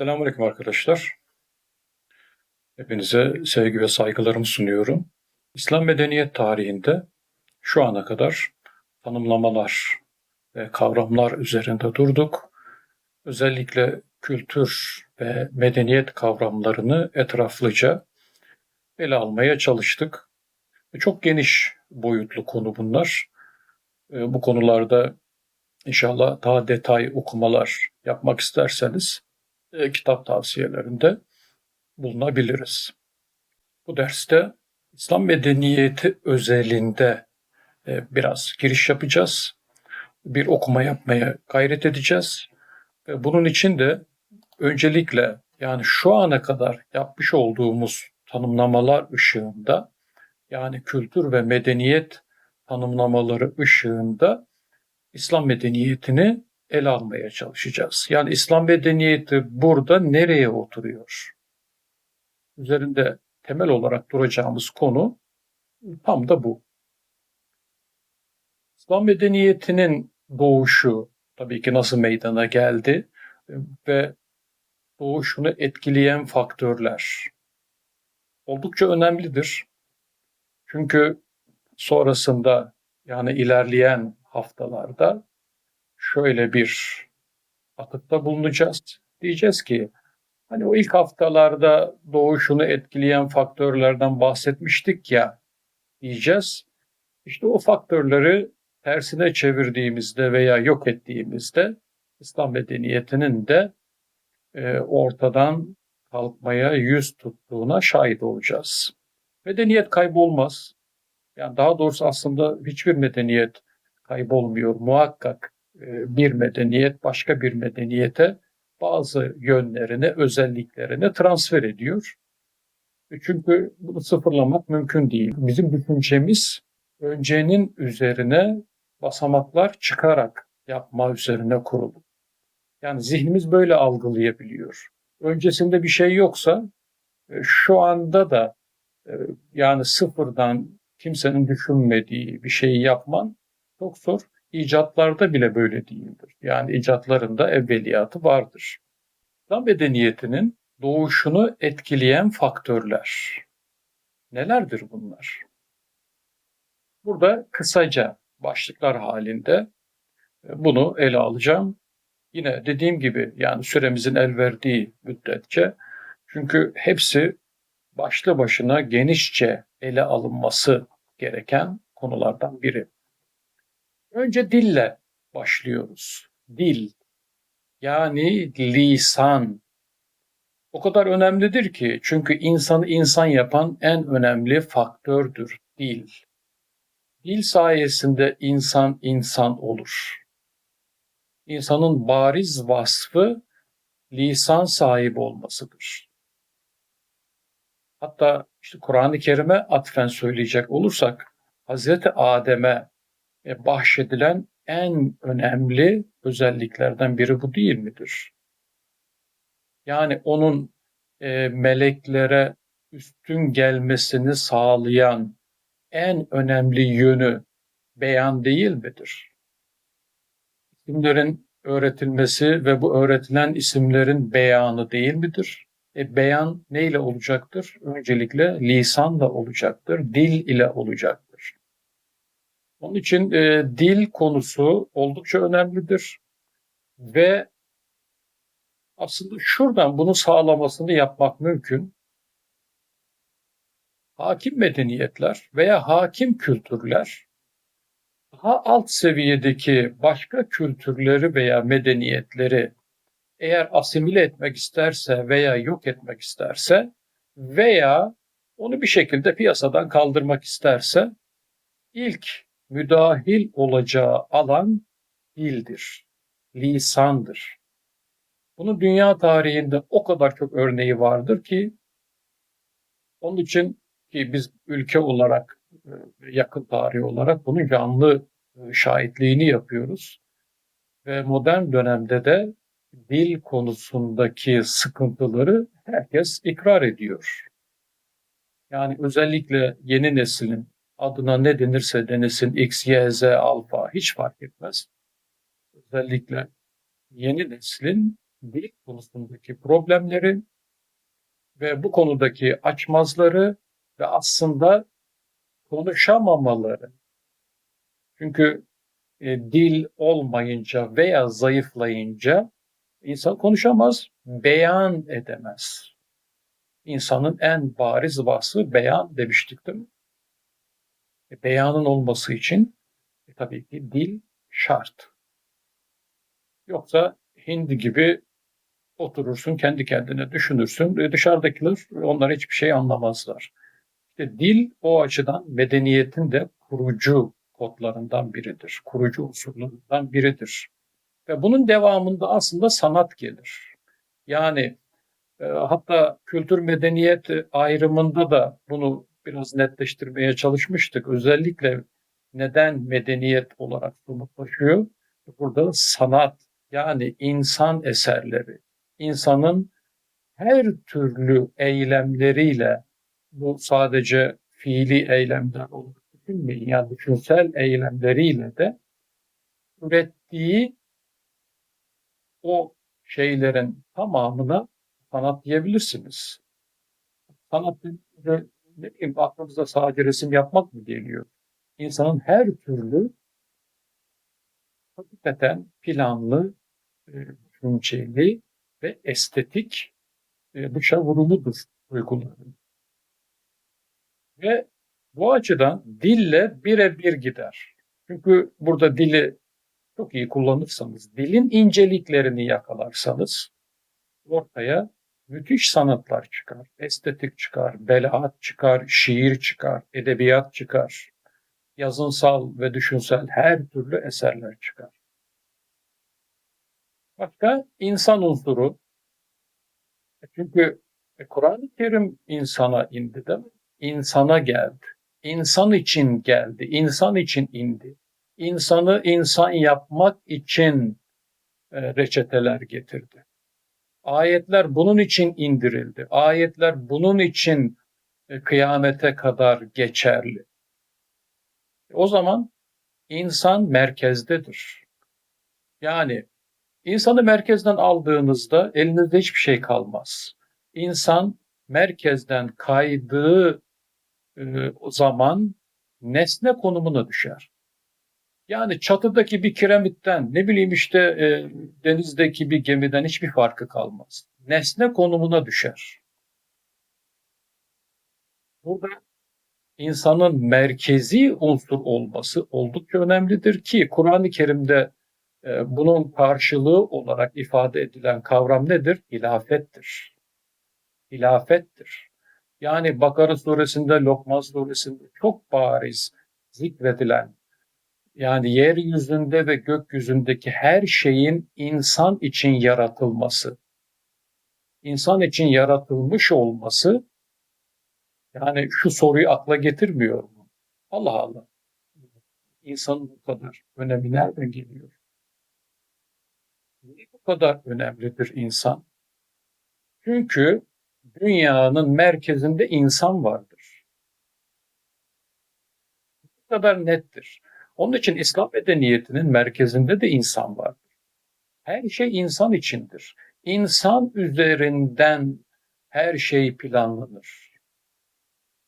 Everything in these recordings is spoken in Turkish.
Selamünaleyküm arkadaşlar. Hepinize sevgi ve saygılarımı sunuyorum. İslam medeniyet tarihinde şu ana kadar tanımlamalar ve kavramlar üzerinde durduk. Özellikle kültür ve medeniyet kavramlarını etraflıca ele almaya çalıştık. Çok geniş boyutlu konu bunlar. Ee, bu konularda inşallah daha detay okumalar yapmak isterseniz e, kitap tavsiyelerinde bulunabiliriz. Bu derste İslam medeniyeti özelinde e, biraz giriş yapacağız. Bir okuma yapmaya gayret edeceğiz. Bunun için de öncelikle yani şu ana kadar yapmış olduğumuz tanımlamalar ışığında yani kültür ve medeniyet tanımlamaları ışığında İslam medeniyetini ele almaya çalışacağız. Yani İslam medeniyeti burada nereye oturuyor? Üzerinde temel olarak duracağımız konu tam da bu. İslam medeniyetinin doğuşu tabii ki nasıl meydana geldi ve doğuşunu etkileyen faktörler oldukça önemlidir. Çünkü sonrasında yani ilerleyen haftalarda şöyle bir atıkta bulunacağız. Diyeceğiz ki hani o ilk haftalarda doğuşunu etkileyen faktörlerden bahsetmiştik ya diyeceğiz. İşte o faktörleri tersine çevirdiğimizde veya yok ettiğimizde İslam medeniyetinin de e, ortadan kalkmaya yüz tuttuğuna şahit olacağız. Medeniyet kaybolmaz. Yani daha doğrusu aslında hiçbir medeniyet kaybolmuyor. Muhakkak bir medeniyet başka bir medeniyete bazı yönlerini, özelliklerini transfer ediyor. E, çünkü bunu sıfırlamak mümkün değil. Bizim düşüncemiz öncenin üzerine basamaklar çıkarak yapma üzerine kurulu. Yani zihnimiz böyle algılayabiliyor. Öncesinde bir şey yoksa e, şu anda da yani sıfırdan kimsenin düşünmediği bir şeyi yapman çok zor. İcatlarda bile böyle değildir. Yani icatlarında evveliyatı vardır. İslam medeniyetinin doğuşunu etkileyen faktörler. Nelerdir bunlar? Burada kısaca başlıklar halinde e, bunu ele alacağım. Yine dediğim gibi yani süremizin el verdiği müddetçe çünkü hepsi başlı başına genişçe ele alınması gereken konulardan biri. Önce dille başlıyoruz. Dil yani lisan o kadar önemlidir ki çünkü insanı insan yapan en önemli faktördür dil. Dil sayesinde insan insan olur. İnsanın bariz vasfı lisan sahibi olmasıdır. Hatta işte Kur'an-ı Kerim'e atfen söyleyecek olursak Hazreti Adem'e bahşedilen en önemli özelliklerden biri bu değil midir? Yani onun e, meleklere üstün gelmesini sağlayan en önemli yönü beyan değil midir? İsimlerin öğretilmesi ve bu öğretilen isimlerin beyanı değil midir? E, beyan neyle olacaktır? Öncelikle lisanla olacaktır, dil ile olacaktır. Onun için e, dil konusu oldukça önemlidir ve aslında şuradan bunu sağlamasını yapmak mümkün. Hakim medeniyetler veya hakim kültürler daha alt seviyedeki başka kültürleri veya medeniyetleri eğer asimile etmek isterse veya yok etmek isterse veya onu bir şekilde piyasadan kaldırmak isterse ilk müdahil olacağı alan dildir, lisandır. Bunun dünya tarihinde o kadar çok örneği vardır ki onun için ki biz ülke olarak e, yakın tarih olarak bunun canlı e, şahitliğini yapıyoruz. Ve modern dönemde de dil konusundaki sıkıntıları herkes ikrar ediyor. Yani özellikle yeni neslin adına ne denirse denilsin X, Y, Z, alfa hiç fark etmez. Özellikle yeni neslin dil konusundaki problemleri ve bu konudaki açmazları ve aslında konuşamamaları. Çünkü e, dil olmayınca veya zayıflayınca insan konuşamaz, beyan edemez. İnsanın en bariz vasfı beyan demiştik değil mi? E, beyanın olması için e, tabii ki dil şart. Yoksa hindi gibi oturursun kendi kendine düşünürsün. E, dışarıdakiler onlar hiçbir şey anlamazlar. İşte dil o açıdan medeniyetin de kurucu kodlarından biridir. Kurucu unsurlarından biridir. Ve bunun devamında aslında sanat gelir. Yani e, hatta kültür medeniyet ayrımında da bunu biraz netleştirmeye çalışmıştık. Özellikle neden medeniyet olarak somutlaşıyor? Burada sanat yani insan eserleri, insanın her türlü eylemleriyle bu sadece fiili eylemler olur düşünmeyin. Yani düşünsel eylemleriyle de ürettiği o şeylerin tamamına sanat diyebilirsiniz. Sanat ne bileyim aklınıza sadece resim yapmak mı geliyor? İnsanın her türlü hakikaten planlı, e, düşünceli ve estetik e, dışa vurumudur duyguları. Ve bu açıdan dille birebir gider. Çünkü burada dili çok iyi kullanırsanız, dilin inceliklerini yakalarsanız ortaya müthiş sanatlar çıkar. Estetik çıkar, belaat çıkar, şiir çıkar, edebiyat çıkar. Yazınsal ve düşünsel her türlü eserler çıkar. Başka insan unsuru. E çünkü e, Kur'an-ı Kerim insana indi mi? İnsana geldi. İnsan için geldi, insan için indi. İnsanı insan yapmak için e, reçeteler getirdi. Ayetler bunun için indirildi. Ayetler bunun için e, kıyamete kadar geçerli. O zaman insan merkezdedir. Yani insanı merkezden aldığınızda elinizde hiçbir şey kalmaz. İnsan merkezden kaydığı e, zaman nesne konumuna düşer. Yani çatıdaki bir kiremitten ne bileyim işte e, denizdeki bir gemiden hiçbir farkı kalmaz. Nesne konumuna düşer. Burada insanın merkezi unsur olması oldukça önemlidir ki Kur'an-ı Kerim'de e, bunun karşılığı olarak ifade edilen kavram nedir? Hilafettir. Hilafettir. Yani Bakara suresinde, Lokman suresinde çok bariz zikredilen yani yeryüzünde ve gökyüzündeki her şeyin insan için yaratılması, insan için yaratılmış olması yani şu soruyu akla getirmiyor mu? Allah Allah. İnsanın bu kadar önemi nereden geliyor? Niye bu kadar önemlidir insan? Çünkü dünyanın merkezinde insan vardır. Bu kadar nettir. Onun için İslam medeniyetinin merkezinde de insan vardır. Her şey insan içindir. İnsan üzerinden her şey planlanır.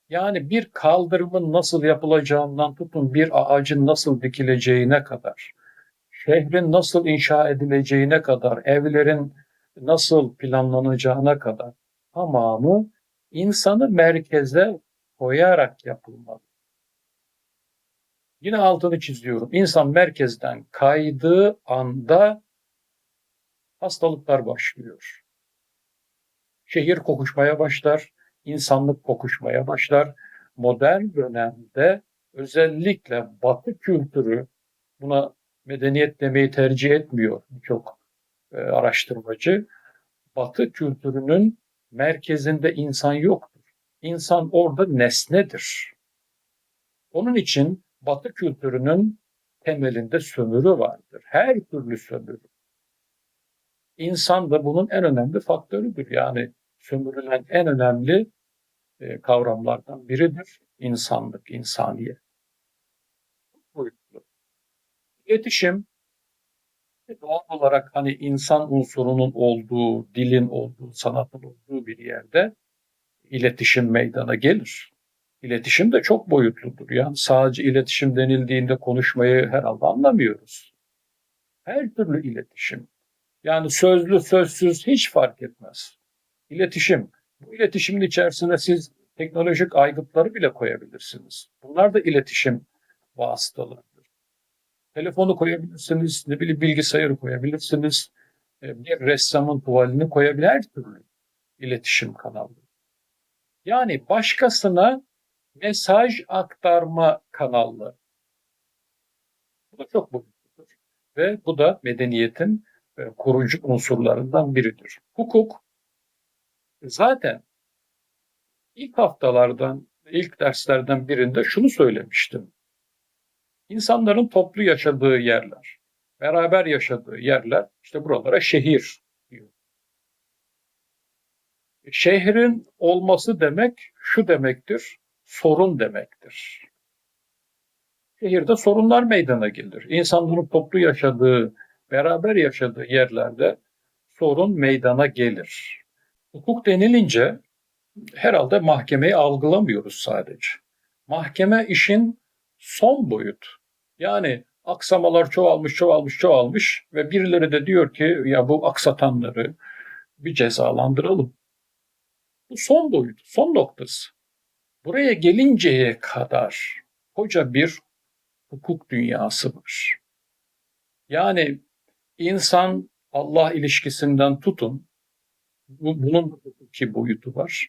Yani bir kaldırımın nasıl yapılacağından tutun bir ağacın nasıl dikileceğine kadar, şehrin nasıl inşa edileceğine kadar, evlerin nasıl planlanacağına kadar tamamı insanı merkeze koyarak yapılmalı. Yine altını çiziyorum. İnsan merkezden kaydığı anda hastalıklar başlıyor. Şehir kokuşmaya başlar, insanlık kokuşmaya başlar. Modern dönemde özellikle Batı kültürü buna medeniyet demeyi tercih etmiyor birçok e, araştırmacı. Batı kültürünün merkezinde insan yoktur. İnsan orada nesnedir. Onun için Batı kültürünün temelinde sömürü vardır. Her türlü sömürü. İnsan da bunun en önemli faktörüdür. Yani sömürülen en önemli e, kavramlardan biridir. İnsanlık, insaniye. Boyutlu. İletişim doğal olarak hani insan unsurunun olduğu, dilin olduğu, sanatın olduğu bir yerde iletişim meydana gelir. İletişim de çok boyutludur. Yani sadece iletişim denildiğinde konuşmayı herhalde anlamıyoruz. Her türlü iletişim. Yani sözlü, sözsüz hiç fark etmez. İletişim. Bu iletişimin içerisine siz teknolojik aygıtları bile koyabilirsiniz. Bunlar da iletişim vasıtalarıdır. Telefonu koyabilirsiniz, ne bileyim bilgisayarı koyabilirsiniz, e, bir ressamın tuvalini koyabilir, her türlü iletişim kanalı. Yani başkasına mesaj aktarma kanalları. Bu da çok boyutludur. Ve bu da medeniyetin e, kurucu unsurlarından biridir. Hukuk zaten ilk haftalardan, ilk derslerden birinde şunu söylemiştim. İnsanların toplu yaşadığı yerler, beraber yaşadığı yerler, işte buralara şehir diyor. Şehrin olması demek şu demektir, sorun demektir. Şehirde sorunlar meydana gelir. İnsanların toplu yaşadığı, beraber yaşadığı yerlerde sorun meydana gelir. Hukuk denilince herhalde mahkemeyi algılamıyoruz sadece. Mahkeme işin son boyut. Yani aksamalar çoğalmış, çoğalmış, çoğalmış ve birileri de diyor ki ya bu aksatanları bir cezalandıralım. Bu son boyut, son noktası. Buraya gelinceye kadar koca bir hukuk dünyası var. Yani insan Allah ilişkisinden tutun, bunun hukuki boyutu var.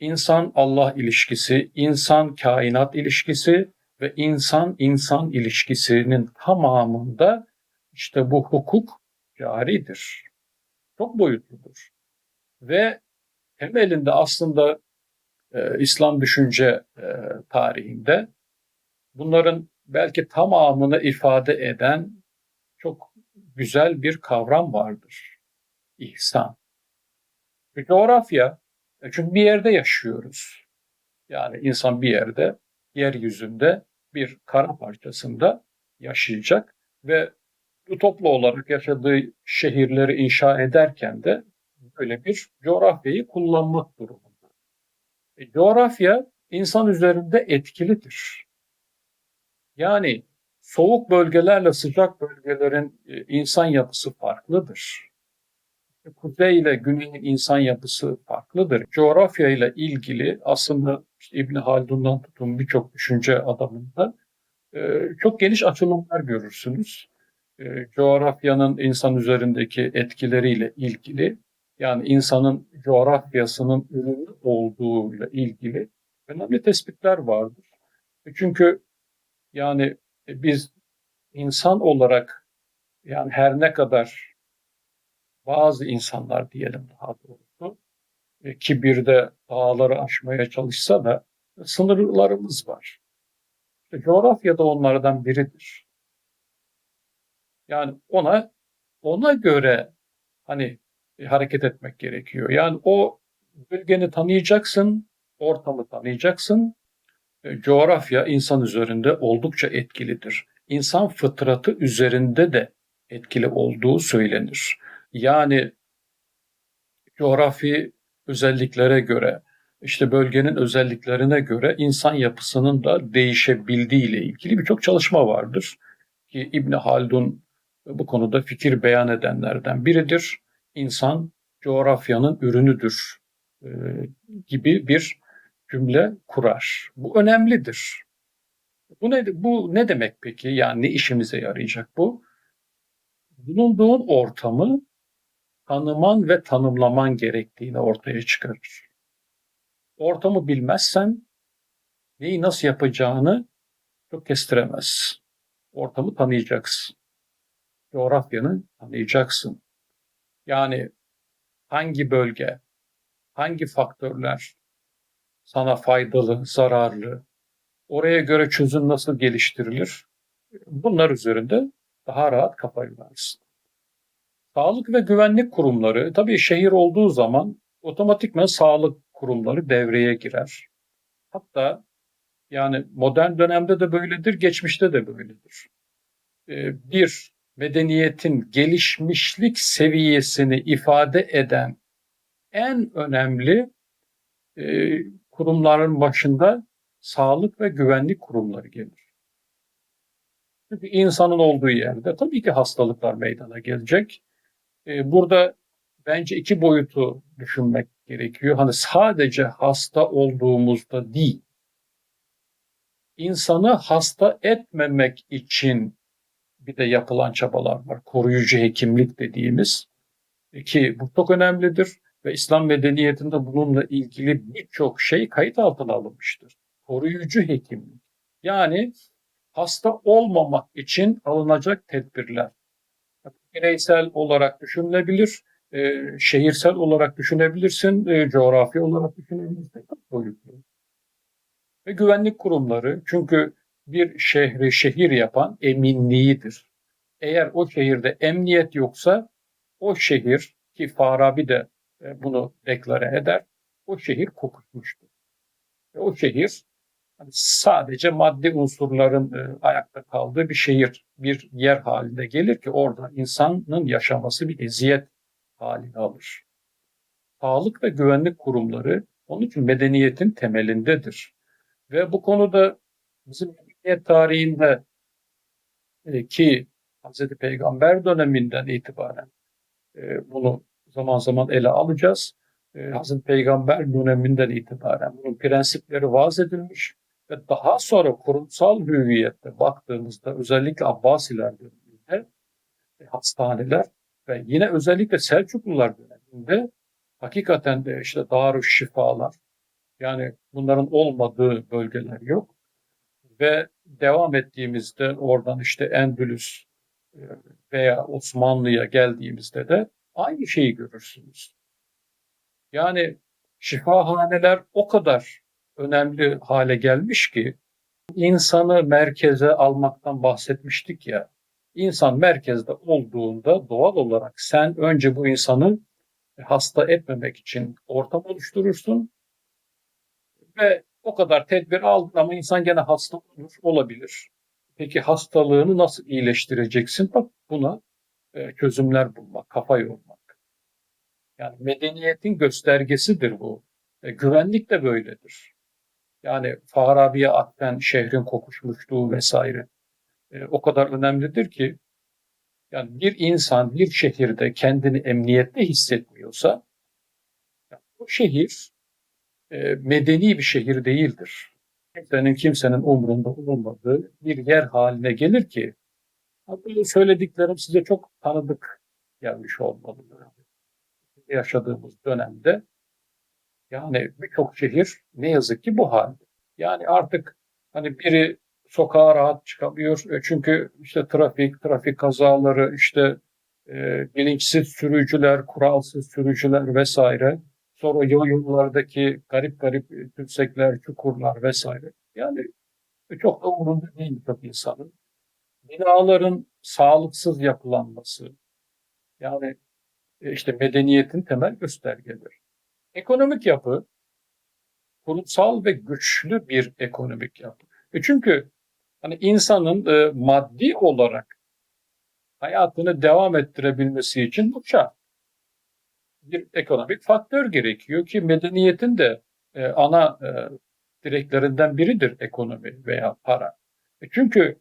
İnsan Allah ilişkisi, insan kainat ilişkisi ve insan insan ilişkisinin tamamında işte bu hukuk caridir. Çok boyutludur. Ve temelinde aslında e, İslam düşünce e, tarihinde bunların belki tamamını ifade eden çok güzel bir kavram vardır. İhsan. Bir coğrafya. E, çünkü bir yerde yaşıyoruz. Yani insan bir yerde, yeryüzünde bir kara parçasında yaşayacak ve toplu olarak yaşadığı şehirleri inşa ederken de böyle bir coğrafyayı kullanmak durumunda. Coğrafya insan üzerinde etkilidir. Yani soğuk bölgelerle sıcak bölgelerin e, insan yapısı farklıdır. Kuzey ile güneyin insan yapısı farklıdır. Coğrafya ile ilgili aslında işte İbn Haldun'dan tutun birçok düşünce adamında e, çok geniş açılımlar görürsünüz. E, coğrafyanın insan üzerindeki etkileriyle ilgili yani insanın coğrafyasının ürünü olduğuyla ilgili önemli tespitler vardır. Çünkü yani biz insan olarak yani her ne kadar bazı insanlar diyelim daha doğrusu e, kibirde dağları aşmaya çalışsa da sınırlarımız var. İşte coğrafya da onlardan biridir. Yani ona ona göre hani e, hareket etmek gerekiyor. Yani o bölgeni tanıyacaksın, ortamı tanıyacaksın. E, coğrafya insan üzerinde oldukça etkilidir. İnsan fıtratı üzerinde de etkili olduğu söylenir. Yani coğrafi özelliklere göre, işte bölgenin özelliklerine göre insan yapısının da değişebildiği ile ilgili birçok çalışma vardır. Ki İbni Haldun bu konuda fikir beyan edenlerden biridir. İnsan coğrafyanın ürünüdür e, gibi bir cümle kurar. Bu önemlidir. Bu ne, bu ne demek peki? Yani ne işimize yarayacak bu? Bulunduğun ortamı tanıman ve tanımlaman gerektiğini ortaya çıkarır. Ortamı bilmezsen neyi nasıl yapacağını çok kestiremezsin. Ortamı tanıyacaksın. Coğrafyanı tanıyacaksın. Yani hangi bölge, hangi faktörler sana faydalı, zararlı, oraya göre çözüm nasıl geliştirilir? Bunlar üzerinde daha rahat kafa yorarsın. Sağlık ve güvenlik kurumları, tabii şehir olduğu zaman otomatikman sağlık kurumları devreye girer. Hatta yani modern dönemde de böyledir, geçmişte de böyledir. Ee, bir medeniyetin gelişmişlik seviyesini ifade eden en önemli e, kurumların başında sağlık ve güvenlik kurumları gelir. Çünkü insanın olduğu yerde tabii ki hastalıklar meydana gelecek. E, burada bence iki boyutu düşünmek gerekiyor. Hani sadece hasta olduğumuzda değil, insanı hasta etmemek için bir de yapılan çabalar var. Koruyucu hekimlik dediğimiz ki bu çok önemlidir ve İslam medeniyetinde bununla ilgili birçok şey kayıt altına alınmıştır. Koruyucu hekimlik. Yani hasta olmamak için alınacak tedbirler. Bireysel olarak düşünülebilir, e, şehirsel olarak düşünebilirsin, e, coğrafi olarak düşünebilirsin. Ve güvenlik kurumları çünkü bir şehri şehir yapan eminliğidir. Eğer o şehirde emniyet yoksa o şehir ki Farabi de e, bunu deklare eder. O şehir kokuşmuştur. Ve o şehir hani sadece maddi unsurların e, ayakta kaldığı bir şehir, bir yer halinde gelir ki orada insanın yaşaması bir eziyet halini alır. Sağlık ve güvenlik kurumları onun için medeniyetin temelindedir. Ve bu konuda bizim medeniyet tarihinde e, ki Hz. Peygamber döneminden itibaren e, bunu zaman zaman ele alacağız. E, Hz. Peygamber döneminden itibaren bunun prensipleri vaz edilmiş ve daha sonra kurumsal hüviyette baktığımızda özellikle Abbasiler döneminde e, hastaneler ve yine özellikle Selçuklular döneminde hakikaten de işte Darüş Şifalar yani bunların olmadığı bölgeler yok. Ve devam ettiğimizde oradan işte Endülüs e, veya Osmanlı'ya geldiğimizde de aynı şeyi görürsünüz. Yani şifahaneler o kadar önemli hale gelmiş ki insanı merkeze almaktan bahsetmiştik ya. İnsan merkezde olduğunda doğal olarak sen önce bu insanı hasta etmemek için ortam oluşturursun ve o kadar tedbir aldın ama insan gene hasta olur, olabilir. Peki hastalığını nasıl iyileştireceksin? Bak buna e, çözümler bulmak, kafa yormak. Yani medeniyetin göstergesidir bu. E, güvenlik de böyledir. Yani Farabi'ye atfen şehrin kokuşmuşluğu vesaire e, o kadar önemlidir ki yani bir insan bir şehirde kendini emniyette hissetmiyorsa yani o şehir medeni bir şehir değildir. Kimsenin kimsenin umrunda olmadığı bir yer haline gelir ki bu söylediklerim size çok tanıdık gelmiş olmalı. Yaşadığımız dönemde yani birçok şehir ne yazık ki bu halde. Yani artık hani biri sokağa rahat çıkamıyor. E, çünkü işte trafik, trafik kazaları, işte e, bilinçsiz sürücüler, kuralsız sürücüler vesaire. Sonra yollardaki garip garip tümsekler, çukurlar vesaire. Yani çok da umurunda değil birçok insanın. Binaların sağlıksız yapılanması, yani e, işte medeniyetin temel göstergeleri. Ekonomik yapı, kurumsal ve güçlü bir ekonomik yapı. E çünkü hani insanın e, maddi olarak hayatını devam ettirebilmesi için bu şart bir ekonomik faktör gerekiyor ki medeniyetin de e, ana e, direklerinden biridir ekonomi veya para. E çünkü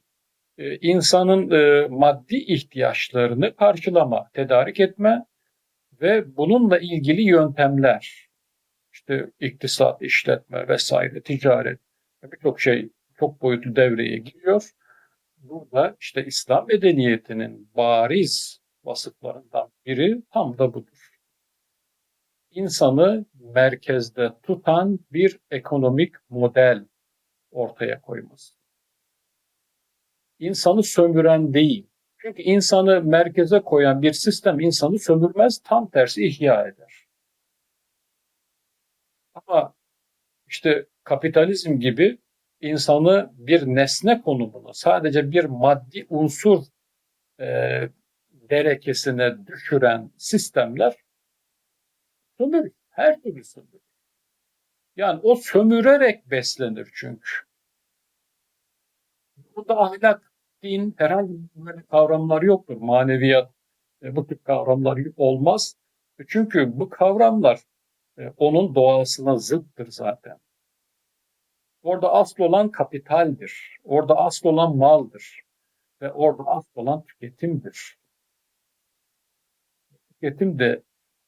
e, insanın e, maddi ihtiyaçlarını karşılama, tedarik etme ve bununla ilgili yöntemler, işte iktisat, işletme vesaire, ticaret, birçok şey çok boyutlu devreye giriyor. Burada işte İslam medeniyetinin bariz vasıflarından biri tam da budur insanı merkezde tutan bir ekonomik model ortaya koyması. İnsanı sömüren değil. Çünkü insanı merkeze koyan bir sistem insanı sömürmez, tam tersi ihya eder. Ama işte kapitalizm gibi insanı bir nesne konumuna, sadece bir maddi unsur e, derekesine düşüren sistemler Sömür. Her türlü sömür. Yani o sömürerek beslenir çünkü. Burada ahlak din herhangi böyle kavramlar yoktur. Maneviyat e, bu tip kavramlar olmaz. E, çünkü bu kavramlar e, onun doğasına zıttır zaten. Orada asıl olan kapitaldir. Orada asıl olan maldır. Ve orada asıl olan tüketimdir. Tüketim de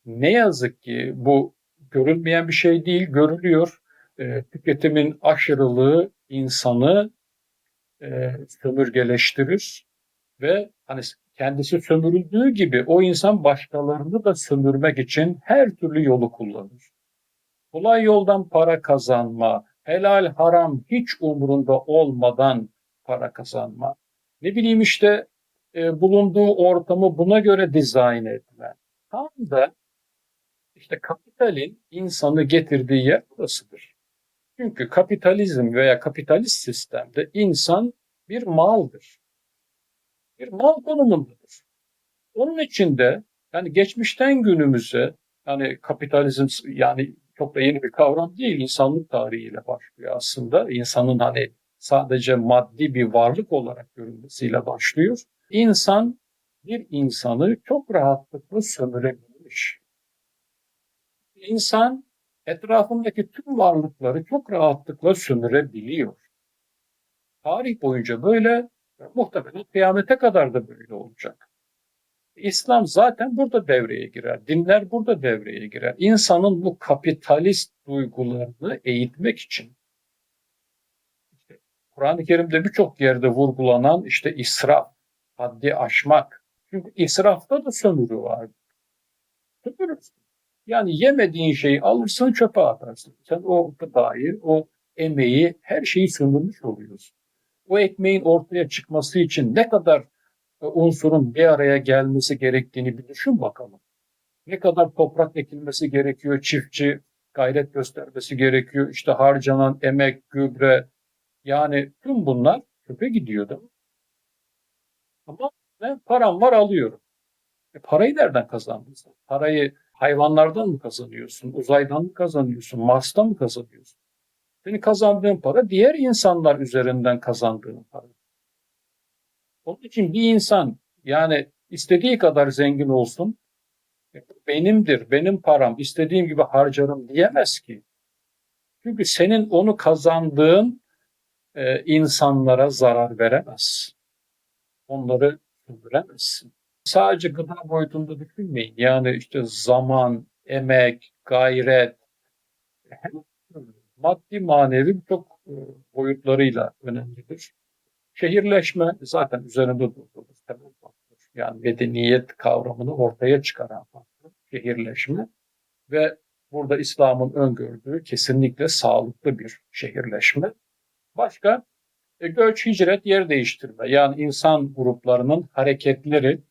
ne yazık ki bu görülmeyen bir şey değil, görülüyor. E, tüketimin aşırılığı insanı e, sömürgeleştirir ve hani kendisi sömürüldüğü gibi o insan başkalarını da sömürmek için her türlü yolu kullanır. Kolay yoldan para kazanma, helal haram hiç umurunda olmadan para kazanma. Ne bileyim işte e, bulunduğu ortamı buna göre dizayn etme. Tam da işte kapitalin insanı getirdiği yer burasıdır. Çünkü kapitalizm veya kapitalist sistemde insan bir maldır. Bir mal konumundadır. Onun için de yani geçmişten günümüze yani kapitalizm yani çok da yeni bir kavram değil. insanlık tarihiyle başlıyor aslında. İnsanın hani sadece maddi bir varlık olarak görülmesiyle başlıyor. İnsan bir insanı çok rahatlıkla sömürebilmiş. İnsan etrafındaki tüm varlıkları çok rahatlıkla sömürebiliyor. Tarih boyunca böyle muhtemelen kıyamete kadar da böyle olacak. İslam zaten burada devreye girer. Dinler burada devreye girer. İnsanın bu kapitalist duygularını eğitmek için işte Kur'an-ı Kerim'de birçok yerde vurgulanan işte israf, haddi aşmak. Çünkü israfta da sömürü var. Sömürürsün. Yani yemediğin şeyi alırsın çöpe atarsın. Sen o gıdayı, o emeği, her şeyi sömürmüş oluyorsun. O ekmeğin ortaya çıkması için ne kadar unsurun bir araya gelmesi gerektiğini bir düşün bakalım. Ne kadar toprak ekilmesi gerekiyor, çiftçi gayret göstermesi gerekiyor, işte harcanan emek, gübre, yani tüm bunlar çöpe gidiyor değil mi? Ama ben param var alıyorum. E parayı nereden kazandın sen? Parayı hayvanlardan mı kazanıyorsun? Uzaydan mı kazanıyorsun? Mars'tan mı kazanıyorsun? Senin kazandığın para diğer insanlar üzerinden kazandığın para. Onun için bir insan yani istediği kadar zengin olsun, benimdir, benim param, istediğim gibi harcarım diyemez ki. Çünkü senin onu kazandığın e, insanlara zarar veremez. Onları öldüremezsin. Sadece gıda boyutunda düşünmeyin. Yani işte zaman, emek, gayret, maddi manevi birçok e, boyutlarıyla önemlidir. Şehirleşme zaten üzerinde durduğumuz temel faktör. Yani medeniyet kavramını ortaya çıkaran faktör. Şehirleşme ve burada İslam'ın öngördüğü kesinlikle sağlıklı bir şehirleşme. Başka e, göç, hicret, yer değiştirme. Yani insan gruplarının hareketleri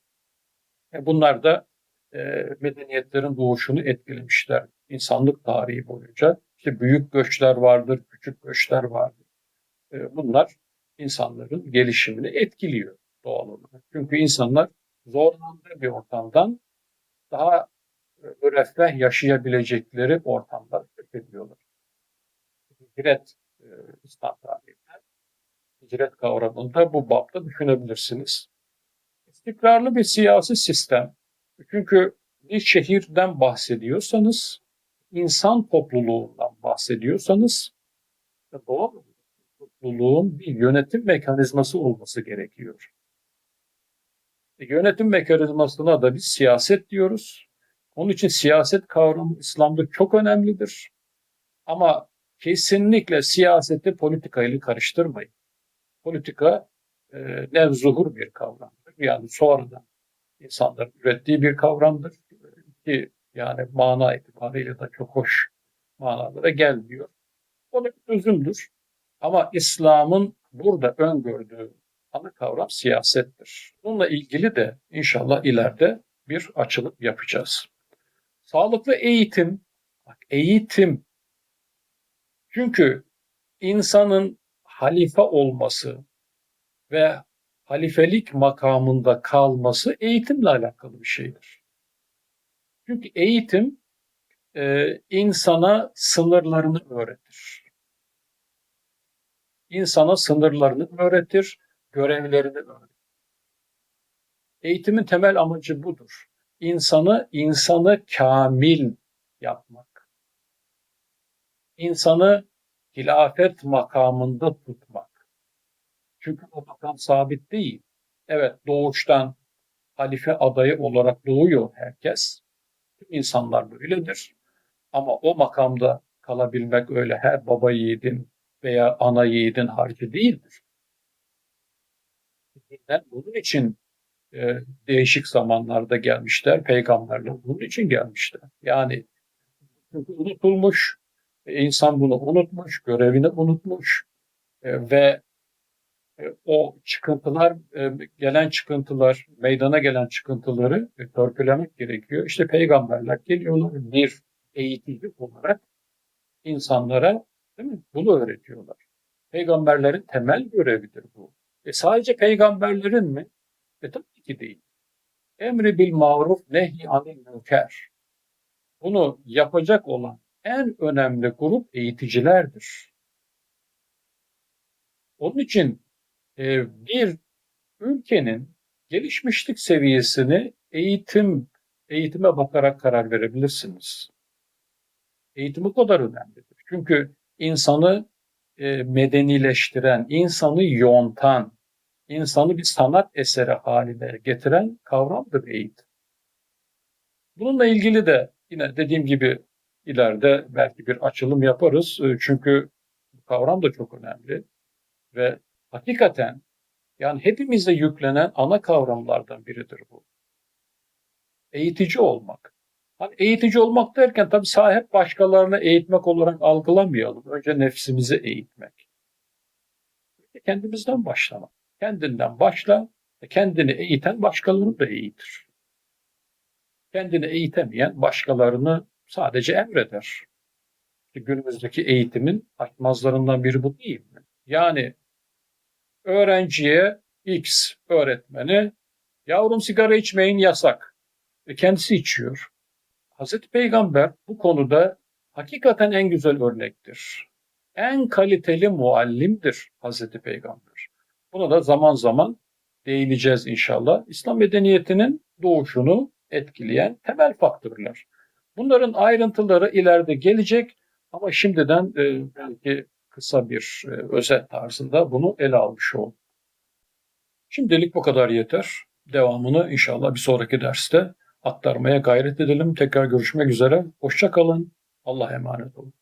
bunlar da e, medeniyetlerin doğuşunu etkilemişler. İnsanlık tarihi boyunca işte büyük göçler vardır, küçük göçler vardır. E, bunlar insanların gelişimini etkiliyor doğal olarak. Çünkü insanlar zorlandığı bir ortamdan daha müreffeh yaşayabilecekleri ortamlar ediyorlar. Hicret e, İslam tarihinde hicret kavramında bu bapta düşünebilirsiniz. İstikrarlı bir siyasi sistem. Çünkü bir şehirden bahsediyorsanız, insan topluluğundan bahsediyorsanız doğal topluluğun bir yönetim mekanizması olması gerekiyor. E, yönetim mekanizmasına da biz siyaset diyoruz. Onun için siyaset kavramı İslam'da çok önemlidir. Ama kesinlikle siyaseti politikayla karıştırmayın. Politika e, nevzuhur bir kavramdır. Yani sonradan insanların ürettiği bir kavramdır. Ki yani mana itibariyle de çok hoş manalara gelmiyor. O da bir çözümdür. Ama İslam'ın burada öngördüğü ana kavram siyasettir. Bununla ilgili de inşallah ileride bir açılım yapacağız. Sağlıklı eğitim, bak eğitim. Çünkü insanın halife olması ve halifelik makamında kalması eğitimle alakalı bir şeydir. Çünkü eğitim e, insana sınırlarını öğretir insana sınırlarını öğretir. görevlerini öğretiyor. Eğitimin temel amacı budur. İnsanı, insanı kamil yapmak. İnsanı hilafet makamında tutmak. Çünkü o makam sabit değil. Evet doğuştan halife adayı olarak doğuyor herkes. Tüm insanlar böyledir. Ama o makamda kalabilmek öyle her baba yiğidin veya ana yiğidin harcı değildir. Dinler bunun için e, değişik zamanlarda gelmişler, peygamberler bunun için gelmişler. Yani unutulmuş, insan bunu unutmuş, görevini unutmuş e, ve o çıkıntılar, e, gelen çıkıntılar, meydana gelen çıkıntıları e, törpülemek gerekiyor. İşte peygamberler geliyorlar bir eğitici olarak insanlara değil mi? bunu öğretiyorlar. Peygamberlerin temel görevidir bu. E sadece peygamberlerin mi? E tabii ki değil. Emri bil maruf nehy anil münker. Bunu yapacak olan en önemli grup eğiticilerdir. Onun için e, bir ülkenin gelişmişlik seviyesini eğitim eğitime bakarak karar verebilirsiniz. Eğitim o kadar önemlidir. Çünkü insanı e, medenileştiren, insanı yontan, insanı bir sanat eseri haline getiren kavramdır eğitim. Bununla ilgili de yine dediğim gibi ileride belki bir açılım yaparız. E, çünkü bu kavram da çok önemli ve hakikaten yani hepimize yüklenen ana kavramlardan biridir bu. Eğitici olmak. Hani eğitici olmak derken tabii sahip başkalarını eğitmek olarak algılamayalım. Önce nefsimizi eğitmek. Kendimizden başlamak. Kendinden başla, kendini eğiten başkalarını da eğitir. Kendini eğitemeyen başkalarını sadece emreder. Günümüzdeki eğitimin açmazlarından biri bu değil mi? Yani öğrenciye X öğretmeni yavrum sigara içmeyin yasak. E kendisi içiyor. Hazreti Peygamber bu konuda hakikaten en güzel örnektir. En kaliteli muallimdir Hazreti Peygamber. Buna da zaman zaman değineceğiz inşallah. İslam medeniyetinin doğuşunu etkileyen temel faktörler. Bunların ayrıntıları ileride gelecek ama şimdiden e, belki kısa bir e, özet tarzında bunu ele almış olduk. Şimdilik bu kadar yeter. Devamını inşallah bir sonraki derste aktarmaya gayret edelim. Tekrar görüşmek üzere. Hoşça kalın. Allah'a emanet olun.